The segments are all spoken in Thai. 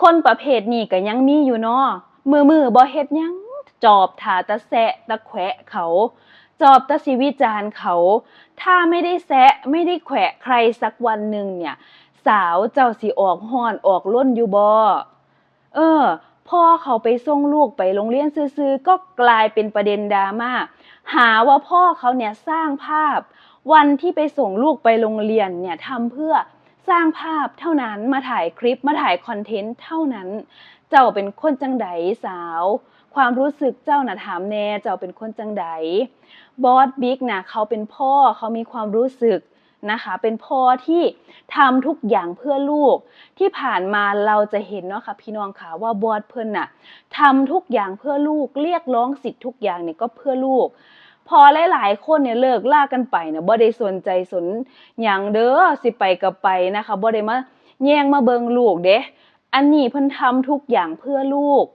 คนประเภทนี้ก็ยังมีอยู่เนาะมือมือบ่เฮ็ดหยังจอบถาตะแซะตะแขวะเขา จอบตะสิวิจารเขา ถ้าไม่ได้แซะไม่ได้แขวะใครสักวันหนึ่งเนี่ย สาวเจ้าสิออกห้อนออกล้นอยู่บ่เออพ่อเขาไปส่งลูกไปโรงเรียนซื่อๆก็กลายเป็นประเด็นดราม่าหาว่าพ่อเขาเนี่ยสร้างภาพ วันที่ไปส่งลูกไปโรงเรียนเนี่ยทำเพื่อ สร้างภาพเท่านั้นมาถ่ายคลิปมาถ่ายคอนเทนต์เท่านั้น เจ้าเป็นคนจังไดสาว ความรู้สึกเจ้าน่ะถามแน่เจ้าเป็นคนจังไดบอสบิ๊กนะเขาเป็นพ่อเขามีความรู้สึกนะคะเป็นพ่อที่ทำทุกอย่างเพื่อลูก ที่ผ่านมาเราจะเห็นเนาะค่ะพี่น้องค่ะว่าบอสเพิ่นน่ะทำทุกอย่างเพื่อลูกเรียกร้องสิทธิ์ทุกอย่างเนี่ยก็เพื่อลูก พอหลายๆคนเนี่ยเลิกลากันไปเนี่ยบ่ได้สนใจสนหยังเด้อสิไปก็ไปนะคะบ่ได้มาแย่งมาเบิงลูกเด้อันนี้เพิ่นทำทุกอย่างเพื่อลูก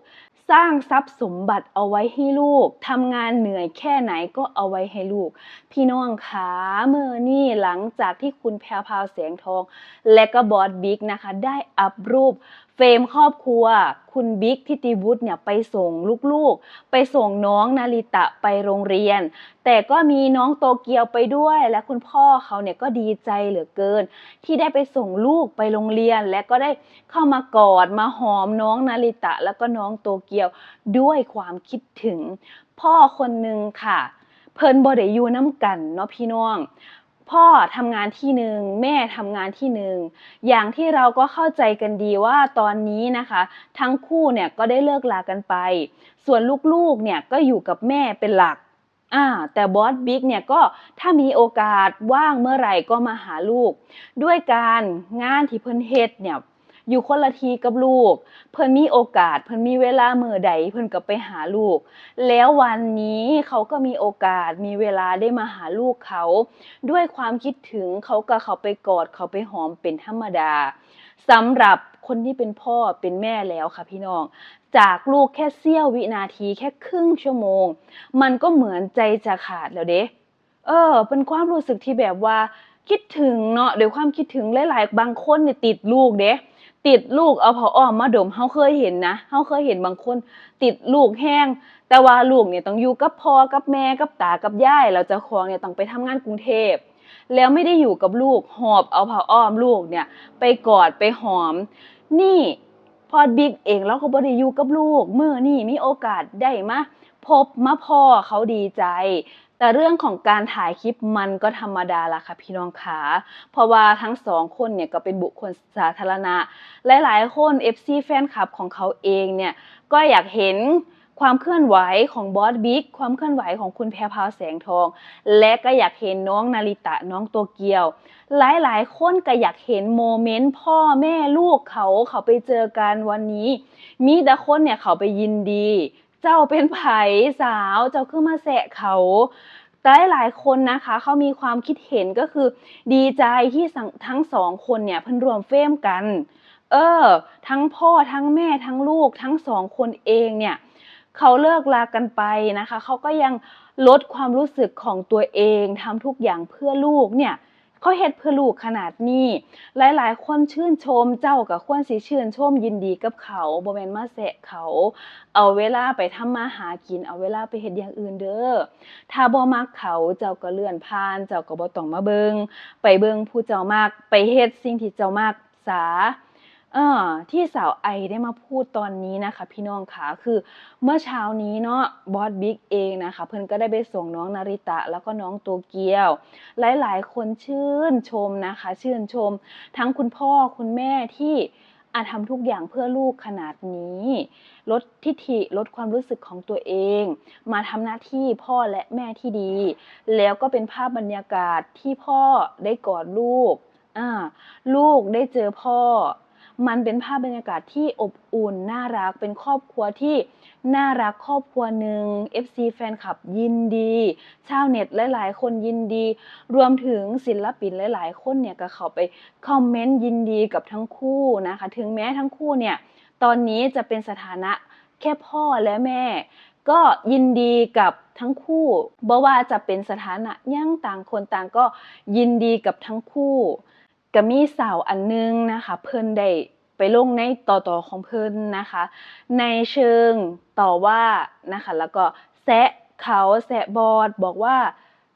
สร้างทรัพย์สมบัติเอาไว้ให้ลูกทำงานเหนื่อยแค่ไหนก็เอาไว้ให้ลูก พี่น้องคะเมื่อนี่หลังจากที่คุณแพรวพาวแสงทอง และก็บอสบิ๊กนะคะ ได้อัพรูป เฟรมครอบครัว คุณบิ๊กทิติวุฒิเนี่ยไปส่งลูกๆ ไปส่งน้องนาริตะไปโรงเรียน แต่ก็มีน้องโตเกียวไปด้วย และคุณพ่อเขาเนี่ยก็ดีใจเหลือเกิน ที่ได้ไปส่งลูกไปโรงเรียน และก็ได้เข้ามากอดมาหอมน้องนาริตะ แล้วก็น้องโตเกียวด้วยความคิดถึง พ่อคนหนึ่งค่ะ เพิ่นบ่ได้อยู่น้ำกันเนาะพี่น้อง พ่อทำงานที่หนึ่งแม่ทำงานที่หนึ่งอย่างที่เราก็เข้าใจกันดีว่าตอนนี้นะคะ ทั้งคู่เนี่ยก็ได้เลิกลากันไป ส่วนลูกๆเนี่ยก็อยู่กับแม่เป็นหลักอ่าแต่บอสบิ๊กเนี่ยก็ถ้ามีโอกาสว่างเมื่อไหร่ก็มาหาลูก ด้วยการงานที่เพิ่นเฮ็ดเนี่ย อยู่คนละทีกับลูก เพิ่นมีโอกาส เพิ่นมีเวลาเมื่อใด เพิ่นก็ไปหาลูก แล้ววันนี้เขาก็มีโอกาสมีเวลาได้มาหาลูกเขา ด้วยความคิดถึงเขาก็เขาไปกอดเขาไปหอมเป็นธรรมดาสำหรับคนที่เป็นพ่อเป็นแม่แล้วค่ะพี่น้อง จากลูกแค่เสี้ยววินาทีแค่ครึ่งชั่วโมง มันก็เหมือนใจจะขาดแล้วเด้เออ เป็นความรู้สึกที่แบบว่าคิดถึงเนาะเดี๋ยวความคิดถึงหลาย ๆ บางคนเนี่ยติดลูกเด้ ติดลูกเอาผ้าอ้อมมาดมเฮาเคยเห็นนะเฮาเคยเห็นบางคน ติดลูกแห้ง แต่ว่าลูกเนี่ยต้องอยู่กับพ่อกับแม่กับตากับยายแล้วเจ้าของเนี่ยต้องไปทำงานกรุงเทพแล้วไม่ได้อยู่กับลูกหอบเอาผ้าอ้อมลูกเนี่ย ไปกอดไปหอม นี่พอบิ๊กเองแล้วเขาบ่ได้อยู่กับลูกเมื่อนี่มีโอกาสได้มาพบมาพ่อเขาดีใจ แต่เรื่องของการถ่ายคลิปมันก็ธรรมดาละค่ะพี่น้องขาเพราะว่าทั้งสองคนเนี่ยก็เป็นบุคคลสาธารณะ หลายๆ คน FC แฟนคลับของเขาเองเนี่ยก็อยากเห็นความเคลื่อนไหวของบอสบิ๊กความเคลื่อนไหวของคุณแพรพาวแสงทอง และก็อยากเห็นน้องนาริตะน้องโตเกียว หลายๆ คนก็อยากเห็นโมเมนต์พ่อแม่ลูกเขาเขาไปเจอกันวันนี้ มีแต่คนเนี่ยเขาไปยินดี เจ้าเป็นไผสาวเจ้าคือมาแสะเขาแต่หลายคนนะคะ เขามีความคิดเห็นก็คือดีใจที่ทั้งสองคนเนี่ยเพิ่นรวมเฟรมกัน เออ ทั้งพ่อทั้งแม่ทั้งลูกทั้งสองคนเองเนี่ยเขาเลิกลากันไปนะคะ เขาก็ยังลดความรู้สึกของตัวเองทำทุกอย่างเพื่อลูกเนี่ย เขาเฮ็ดเพื่อลูกขนาดนี้ หลายๆ คนชื่นชมเจ้ากับควรสิชื่นชมยินดีกับเขาบ่แม่นมาแสะเขา เอาเวลาไปทำมาหากิน เอาเวลาไปเฮ็ดอย่างอื่นเด้อ ถ้าบ่มักเขาเจ้าก็เลื่อนผ่าน เจ้าก็บ่ต้องมาเบิงไปเบิงผู้เจ้ามัก ไปเฮ็ดสิ่งที่เจ้ามักสา เออที่สาวไอได้มาพูดตอนนี้นะคะ พี่น้องค่ะคือเมื่อเช้านี้เนาะบอสบิ๊กเองนะคะ เพิ่อนก็ได้ไปส่งน้องนาริตะ แล้วก็น้องโตเกียว หลายๆ คนชื่นชมนะคะ ชื่นชม ทั้งคุณพ่อคุณแม่ที่อาทำทุกอย่างเพื่อลูกขนาดนี้ ลดทิฐิลดความรู้สึกของตัวเอง มาทำหน้าที่พ่อและแม่ที่ดี แล้วก็เป็นภาพบรรยากาศที่พ่อได้กอดลูกลูกได้เจอพ่อ มันเป็นภาพบรรยากาศที่อบอุ่นน่ารักเป็นครอบครัวที่น่ารักครอบครัวหนึ่ง FC แฟนคลับยินดี ชาวเน็ตหลายๆ คนยินดี รวมถึงศิลปินหลายๆ คนเนี่ยก็เข้าไปคอมเมนต์ยินดีกับทั้งคู่นะคะ ถึงแม้ทั้งคู่เนี่ยตอนนี้จะเป็นสถานะแค่พ่อและแม่ ก็ยินดีกับทั้งคู่บ่ว่าจะเป็นสถานะยังต่างคนต่างก็ยินดีกับทั้งคู่ ก็มีสาวอันนึงนะคะ เพิ่นได้ไปลงในต่อต่อของเพิ่นนะคะ ในเชิงต่อว่านะคะ แล้วก็แซะเขาแซะบอดบอกว่า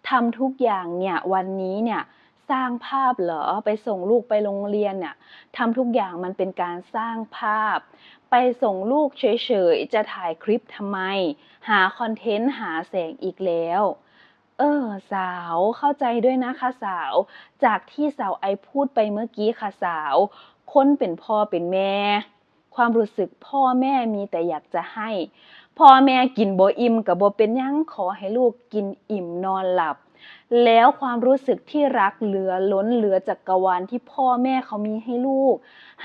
ทำทุกอย่างเนี่ยวันนี้เนี่ยสร้างภาพเหรอไปส่งลูกไปโรงเรียนเนี่ยทำทุกอย่างมันเป็นการสร้างภาพ ไปส่งลูกเฉยๆจะถ่ายคลิปทำไม หาคอนเทนต์หาแสงอีกแล้ว เออสาวเข้าใจด้วยนะคะสาว จากที่สาวไอพูดไปเมื่อกี้ค่ะสาว คนเป็นพ่อเป็นแม่ ความรู้สึกพ่อแม่มีแต่อยากจะให้ พ่อแม่กินบ่อิ่มกับบ่เป็นยังขอให้ลูกกินอิ่มนอนหลับ แล้วความรู้สึกที่รักเหลือล้นเหลือจักกรวาลที่พ่อแม่เขามีให้ลูก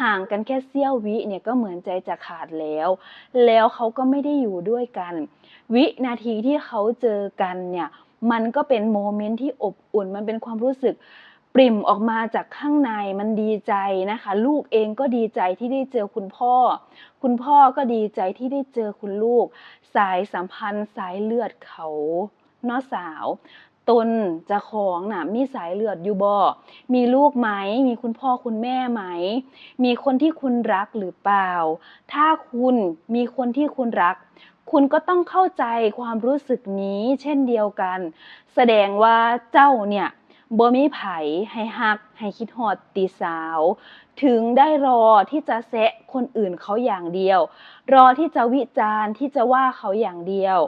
ห่างกันแค่เสี้ยววิเนี่ยก็เหมือนใจจะขาดแล้ว แล้วเขาก็ไม่ได้อยู่ด้วยกัน วินาทีที่เขาเจอกันเนี่ย มันก็เป็นโมเมนต์ที่อบอุ่น มันเป็นความรู้สึกปริ่มออกมาจากข้างในมันดีใจนะคะ ลูกเองก็ดีใจที่ได้เจอคุณพ่อ คุณพ่อก็ดีใจที่ได้เจอคุณลูก สายสัมพันธ์สายเลือดเขาน้อสาวตนจะของน่ะมีสายเลือดอยู่บ่มีลูกไหม มีคุณพ่อคุณแม่ไหม มีคนที่คุณรักหรือเปล่า ถ้าคุณมีคนที่คุณรัก คุณก็ต้องเข้าใจความรู้สึกนี้เช่นเดียวกัน แสดงว่าเจ้าเนี่ยบ่มีไผให้ฮัก ให้คิดฮอดตีสาว ถึงได้รอที่จะแซะคนอื่นเขาอย่างเดียว รอที่จะวิจารณ์ที่จะว่าเขาอย่างเดียว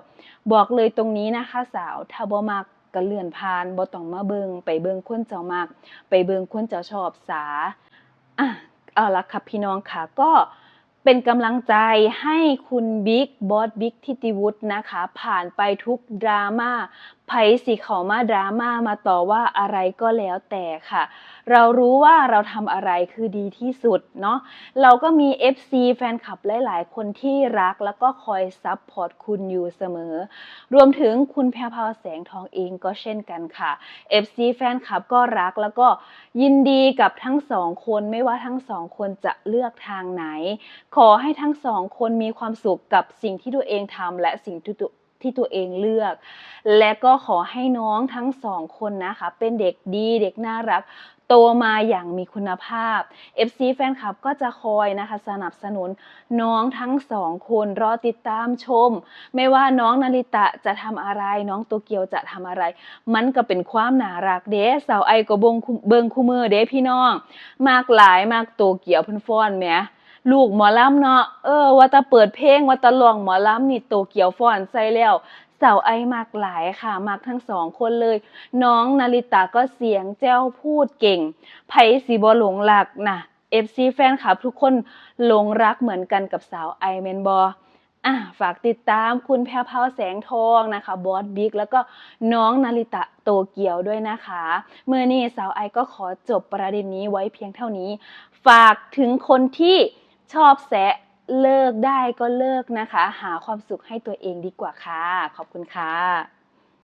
บอกเลยตรงนี้นะคะสาวถ้าบ่มักก็เลื่อนผ่านบ่ต้องมาเบิงไปเบิงคนเจ้ามัก ไปเบิงคนเจ้าชอบสาอะเอาละค่ะพี่น้องค่ะก็ เป็นกำลังใจให้คุณบิ๊กบอสบิ๊กทิติวุฒินะคะ ผ่านไปทุกดราม่า ไผสิเขามาดราม่ามาต่อว่าอะไรก็แล้วแต่ค่ะ เรารู้ว่าเราทำอะไรคือดีที่สุดเนาะเราก็มี FC แฟนคลับหลาย ๆ คนที่รักแล้วก็คอยซับพอร์ตคุณอยู่เสมอ รวมถึงคุณแพรวพาวแสงทองเองก็เช่นกันค่ะ FC แฟนคลับก็รักแล้วก็ยินดีกับทั้งสองคนไม่ว่าทั้งสองคนจะเลือกทางไหน ขอให้ทั้งสองคนมีความสุขกับสิ่งที่ตัวเองทำและสิ่งที่ตัว ที่ตัวเองเลือก และก็ขอให้น้องทั้งสองคนนะคะ เป็นเด็กดีเด็กน่ารักโตมาอย่างมีคุณภาพ FC แฟนคลับก็จะคอยนะคะสนับสนุนน้องทั้งสองคนรอติดตามชม ไม่ว่าน้องนาริตะจะทำอะไร น้องโตเกียวจะทำอะไร มันก็เป็นความน่ารักเด้สาวไอก็บงเบิงคู่มือเด้พี่น้อง มากหลายมากโตเกียวเพิ่นฟ้อนแหม ลูกหมอลำเนาะเออ ว่าตะเปิดเพลงว่าตะลองหมอลำนี่โตเกียวฟ้อนใส่แล้วสาวไอมากหลายค่ะมากทั้งสองคนเลย น้องนาริตะก็เสียงแจ้วพูดเก่งไผสีบอหลงรักนะ FC แฟนคลับทุกคนหลงรักเหมือนกันกับสาวไอแมนบออะฝากติดตามคุณแพรวพาวแสงทองนะคะบอสบิ๊กแล้วก็น้องนาริตะโตเกียวด้วยนะคะ เมื่อนี้สาวไอก็ขอจบประเด็นนี้ไว้เพียงเท่านี้ ฝากถึงคนที่ ชอบแซะเลิกได้ก็เลิกนะคะ หาความสุขให้ตัวเองดีกว่าค่ะ ขอบคุณค่ะ